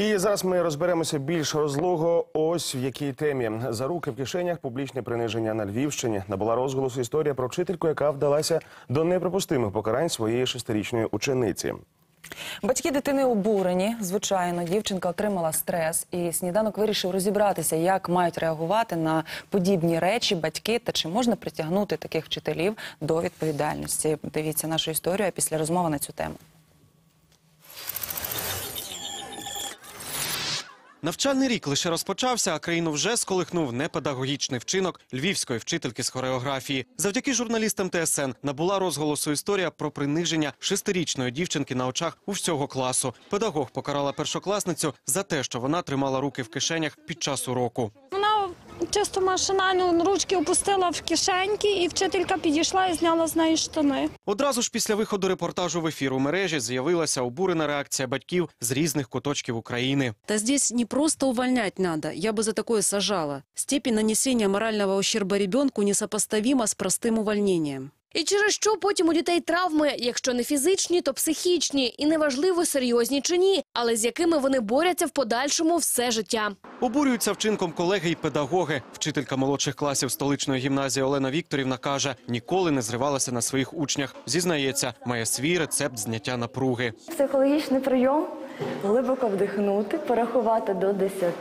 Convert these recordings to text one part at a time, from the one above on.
І зараз ми розберемося більш розлого. Ось в якій темі за руки в кишенях публічне приниження на Львівщині набула розголосу історія про вчительку, яка вдалася до неприпустимих покарань своєї шестирічної учениці. Батьки дитини обурені. Звичайно, дівчинка отримала стрес, і сніданок вирішив розібратися, як мають реагувати на подібні речі батьки та чи можна притягнути таких вчителів до відповідальності. Дивіться нашу історію після розмови на цю тему. Навчальний рік лише розпочався, а країну вже сколихнув непедагогічний вчинок львівської вчительки з хореографії. Завдяки журналістам ТСН набула розголосу історія про приниження шестирічної дівчинки на очах у всього класу. Педагог покарала першокласницю за те, що вона тримала руки в кишенях під час уроку. Чисто машинально ручки опустила в кишеньки, і вчителька підійшла і зняла з неї штани. Одразу ж після виходу репортажу в ефір у мережі з'явилася обурена реакція батьків з різних куточків України. Та здесь не просто увольнять надо, я би за такое сажала. Степень нанесення морального ущерба ребенку несопоставима з простим увольнением. І через що потім у дітей травми, якщо не фізичні, то психічні, і неважливо серйозні чи ні, але з якими вони борються в подальшому все життя. Обурюються вчинком колеги й педагоги. Вчителька молодших класів столичної гімназії Олена Вікторівна каже, ніколи не зривалася на своїх учнях. Зізнається, має свій рецепт зняття напруги. Психологічний прийом глибоко вдихнути, порахувати до 10.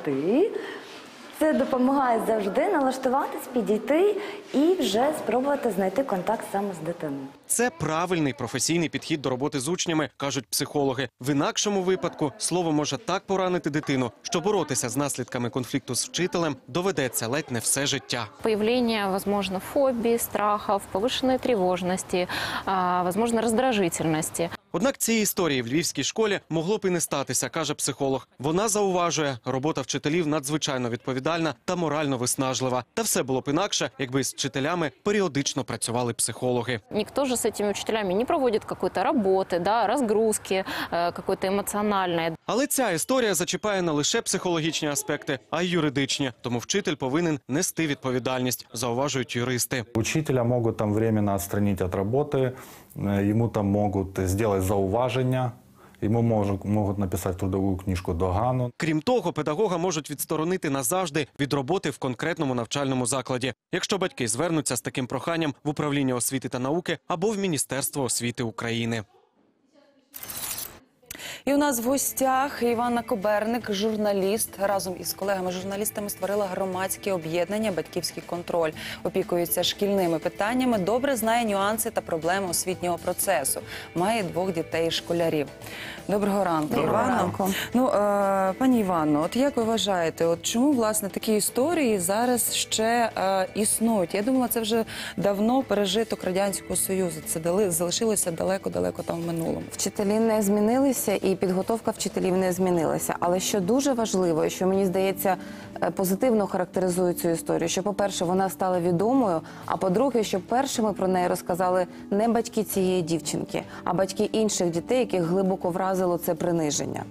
Це допомагає завжди налаштуватись, підійти і вже спробувати знайти контакт саме з дитиною. Це правильний професійний підхід до роботи з учнями, кажуть психологи. В інакшому випадку слово може так поранити дитину, що боротися з наслідками конфлікту з вчителем доведеться ледь не все життя. появление, возможно, фобий, страхов, повышенной тревожности, а, возможно, раздражительности. Однак цієї історії в львівській школі могло б і не статися, каже психолог. Вона зауважує, робота вчителів надзвичайно відповідальна та морально виснажлива. Та все було б інакше, якби з вчителями періодично працювали психологи. Никто же с этими учителями не проводит какой-то работы, да, разгрузки э, какой-то эмоциональной. Але ця історія зачіпає не лише психологічні аспекти, а й юридичні. Тому вчитель повинен нести відповідальність, зауважують юристи. Учителя могут там временно отстранить от работы, э, ему там могут сделать зауваження, Йому можуть, можуть написати трудову книжку догану. Крім того, педагога можуть відсторонити назавжди від роботи в конкретному навчальному закладі, якщо батьки звернуться з таким проханням в управління освіти та науки або в Міністерство освіти України. І у нас в гостях Іванна Коберник, журналіст. Разом із колегами-журналістами створила громадське об'єднання Батьківський контроль. Опікується шкільними питаннями, добре знає нюанси та проблеми освітнього процесу. Має двох дітей-школярів. Доброго ранку, Доброго ранку. Ну, е, пані Іванно, от як ви вважаєте, от чому власне такі історії зараз ще е, існують? Я думала, це вже давно пережиток радянського союзу. Це дали залишилося далеко-далеко там в минулому. Вчителі не змінилися, і підготовка вчителів не змінилася. Але що дуже важливо, і що мені здається е, позитивно характеризує цю історію, що, по-перше, вона стала відомою. А по-друге, що першими про неї розказали не батьки цієї дівчинки, а батьки інших дітей, яких глибоко вразило це приниження.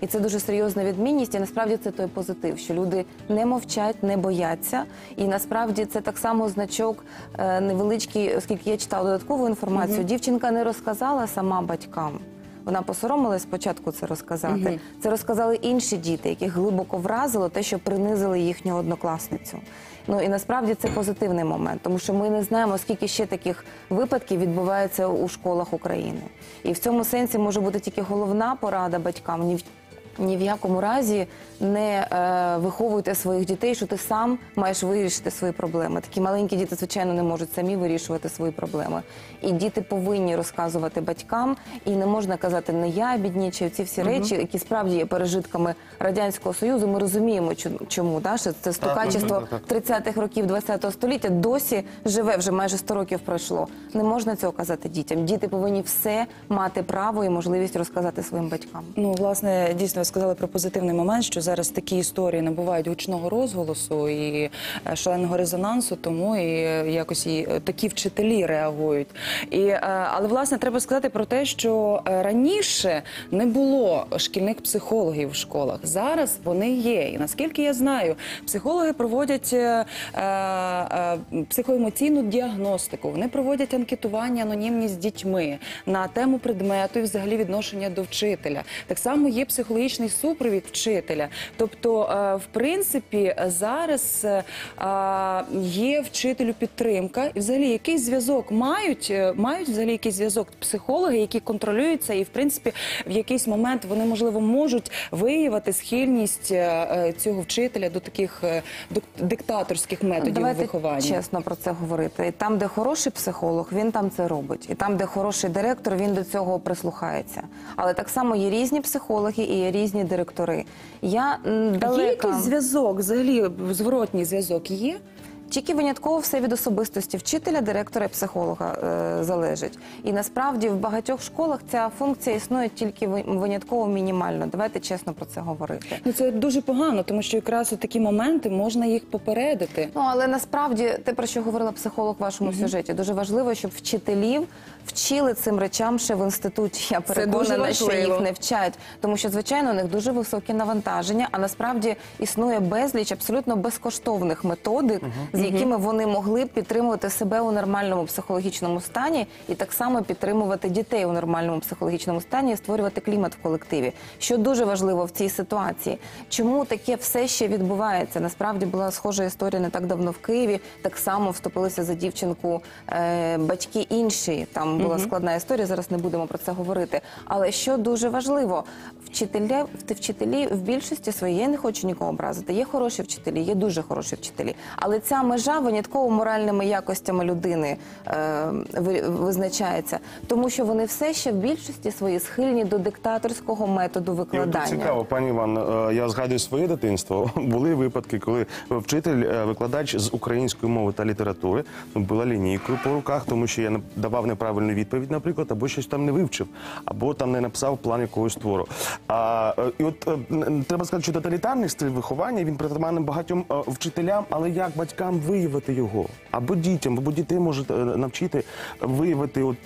І це дуже серйозна відмінність. І насправді це той позитив, що люди не мовчать, не бояться. І насправді це так само значок е, невеличкий, оскільки я читала додаткову інформацію. Дівчинка не розказала сама батькам. Вона посоромилась спочатку це розказати. Це розказали інші діти, яких глибоко вразило те, що принизили їхню однокласницю. Ну і насправді це позитивний момент, тому що ми не знаємо, скільки ще таких випадків відбувається у школах України. І в цьому сенсі може бути тільки головна порада батькам. Ні в ні в якому разі не е, виховуйте своїх дітей, що ти сам маєш вирішити свої проблеми. Такі маленькі діти, звичайно, не можуть самі вирішувати свої проблеми. І діти повинні розказувати батькам, і не можна казати не я біднічаю. Ці всі речі, які справді є пережитками радянського союзу. Ми розуміємо, чому да, що це стукачество 30-х років 20-го століття досі живе вже майже 100 років пройшло. Не можна цього казати дітям. Діти повинні все мати право і можливість розказати своїм батькам. Ну, власне, дійсно сказали про позитивний момент, що зараз такі історії набувають гучного розголосу і е, шаленого резонансу, тому і е, якось і е, такі вчителі реагують. І, але власне треба сказати про те, що раніше не було шкільних психологів в школах. Зараз вони є. І наскільки я знаю, психологи проводять психоемоційну діагностику, вони проводять анкетування анонімні з дітьми на тему предмету і взагалі відношення до вчителя. Так само є психологічні психологічний супровід вчителя. Тобто, е, в принципі, зараз е, є вчителю підтримка, і взагалі який зв'язок мають, е, мають взагалі якийсь зв'язок психологи, які контролюються, і в принципі в якийсь момент вони можливо можуть виявити схильність цього вчителя до таких диктаторських методів Давайте виховання. чесно про це говорити. І там, де хороший психолог, він там це робить. І там, де хороший директор, він до цього прислухається. Але так само є різні психологи і є різні директори. Я м, Є якийсь зв'язок, взагалі зворотній зв'язок є? Тільки винятково все від особистості вчителя, директора і психолога е, залежить. І насправді в багатьох школах ця функція існує тільки ви- винятково мінімально. Давайте чесно про це говорити. Ну це дуже погано, тому що якраз у такі моменти можна їх попередити. Ну але насправді те, про що говорила психолог в вашому сюжеті, дуже важливо, щоб вчителів вчили цим речам ще в інституті. Я переконана, що їх не вчать, тому що звичайно у них дуже високі навантаження. А насправді існує безліч абсолютно безкоштовних методик, з якими вони могли б підтримувати себе у нормальному психологічному стані, і так само підтримувати дітей у нормальному психологічному стані і створювати клімат в колективі. Що дуже важливо в цій ситуації, чому таке все ще відбувається? Насправді була схожа історія не так давно в Києві. Так само вступилися за дівчинку е, батьки інші. Там була складна історія. Зараз не будемо про це говорити. Але що дуже важливо, вчителі, вчителі в більшості своїй, я не хочу нікого образити. Є хороші вчителі, є дуже хороші вчителі. Але ця межа винятково моральними якостями людини е, визначається, тому що вони все ще в більшості своїй схильні до диктаторського методу І от викладання. цікаво, пані Іван, е, я згадую своє дитинство. Були випадки, коли вчитель, е, викладач з української мови та літератури була лінійкою по руках, тому що я давав неправильну відповідь, наприклад, або щось там не вивчив, або там не написав план якогось твору. А, е, і от треба сказати, що тоталітарний стиль виховання він притаманний багатьом вчителям, але як батькам виявити його? Або дітям, або дітей можете е, навчити виявити от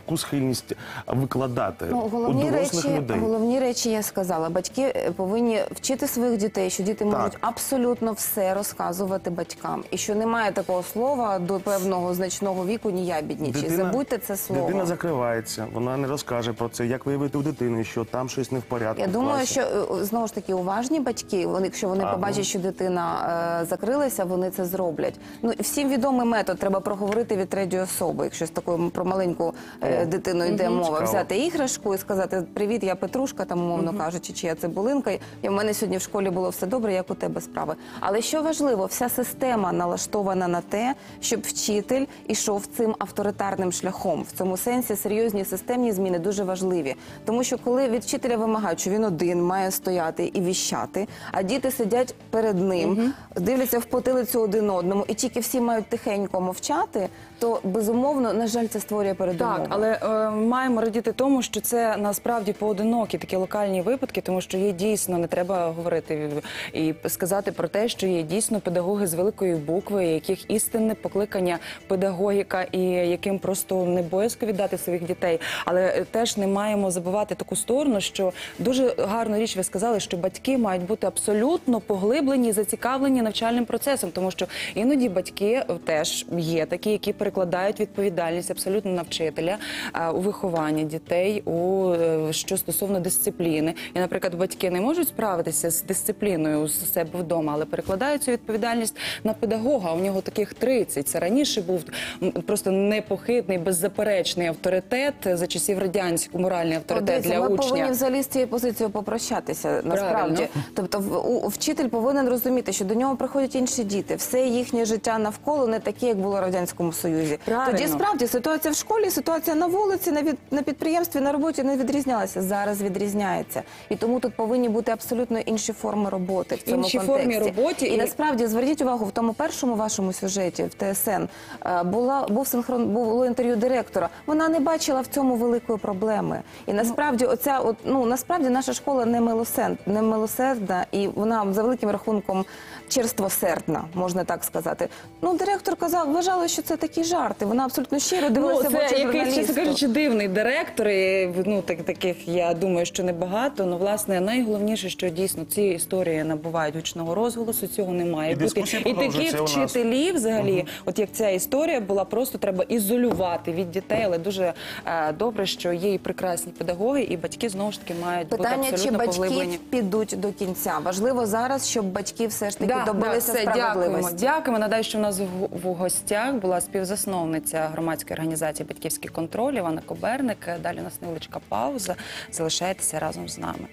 таку схильність викладати Ну, у головні дорослих речі, людей. головні речі я сказала. Батьки е, повинні вчити своїх дітей, що діти можуть абсолютно все розказувати батькам, і що немає такого слова до певного значного віку ніябіднічі. Забудьте це слово. Дитина закривається, вона не розкаже про це, як виявити у дитини, що там щось не в порядку. Я в думаю, що е, знову ж таки уважні батьки, вони, якщо вони Ага. побачать, що дитина е, закрилася, вони це зроблять. Ну всім відомий метод треба проговорити від третьої особи. Якщо з такою про маленьку е, дитину йде мова, цікаво. взяти іграшку і сказати Привіт, я Петрушка, там умовно кажучи, чи я цибулинка. І в мене сьогодні в школі було все добре, як у тебе справи. Але що важливо, вся система налаштована на те, щоб вчитель ішов цим авторитарним шляхом. В цьому сенсі серйозні системні зміни дуже важливі. Тому що коли від вчителя вимагають, що він один має стояти і віщати, а діти сидять перед ним, дивляться в потилицю один одному, і тільки всі мають тихенько мовчати, то безумовно, на жаль, це створює передумови. Так, але е, маємо радіти тому, що це насправді поодинокі такі локальні випадки, тому що є дійсно не треба говорити і сказати про те, що є дійсно педагоги з великої букви, яких істинне покликання педагогіка, і яким просто не боязко віддати своїх дітей. Але е, теж не маємо забувати таку сторону, що дуже гарну річ ви сказали, що батьки мають бути абсолютно поглиблені, і зацікавлені навчальним процесом, тому що іноді батьки теж є такі, які перекладають відповідальність абсолютно на вчителя е, у вихованні дітей, у е, що стосовно дисципліни. І, наприклад, батьки не можуть справитися з дисципліною у себе вдома, але перекладають цю відповідальність на педагога. У нього таких 30. Це раніше був просто непохитний, беззаперечний авторитет за часів радянського моральний авторитет Дивіться, для ми учня. повинні взагалі з цією позицією попрощатися. Насправді, Правильно. тобто, в- у, вчитель повинен розуміти, що до нього приходять інші діти. Все їхнє життя навколо не таке, як було в радянському союзі. Правильно. Тоді справді ситуація в школі, ситуація на вулиці, на від на підприємстві, на роботі не відрізнялася. Зараз відрізняється, і тому тут повинні бути абсолютно інші форми роботи в цьому Інші контексті. форми роботи і, і- насправді зверніть увагу в тому першому вашому сюжеті в ТСН е, була був синхрон було інтерв'ю директора. Вона не бачила в цьому великої проблеми. І насправді, оця от ну насправді наша школа не милосерд, не милосердна, і вона за великим рахунком черствосердна, можна так сказати. Ну, директор казав, вважала, що це такі жарти. Вона абсолютно щиро дивилася Ну, в очі це якийсь чесно кажучи, дивний директор. І, ну так таких я думаю, що небагато. Ну власне найголовніше, що дійсно ці історії набувають гучного розголосу. Цього не має І бути. І таких вчителів, взагалі, от як ця історія була, просто треба ізолювати від дітей. Але дуже е, добре, що є і прекрасні педагоги, і батьки знову ж таки мають Питання, бути чи абсолютно батьки поглиблені. підуть до кінця. Важливо зараз, щоб батьки все ж таки Да, да, добилися все, дякуємо. справедливості. Дякуємо. Надаю, що в нас в, в гостях була співзасновниця громадської організації Батьківський контроль Івана Коберник. Далі у нас невеличка пауза. Залишайтеся разом з нами.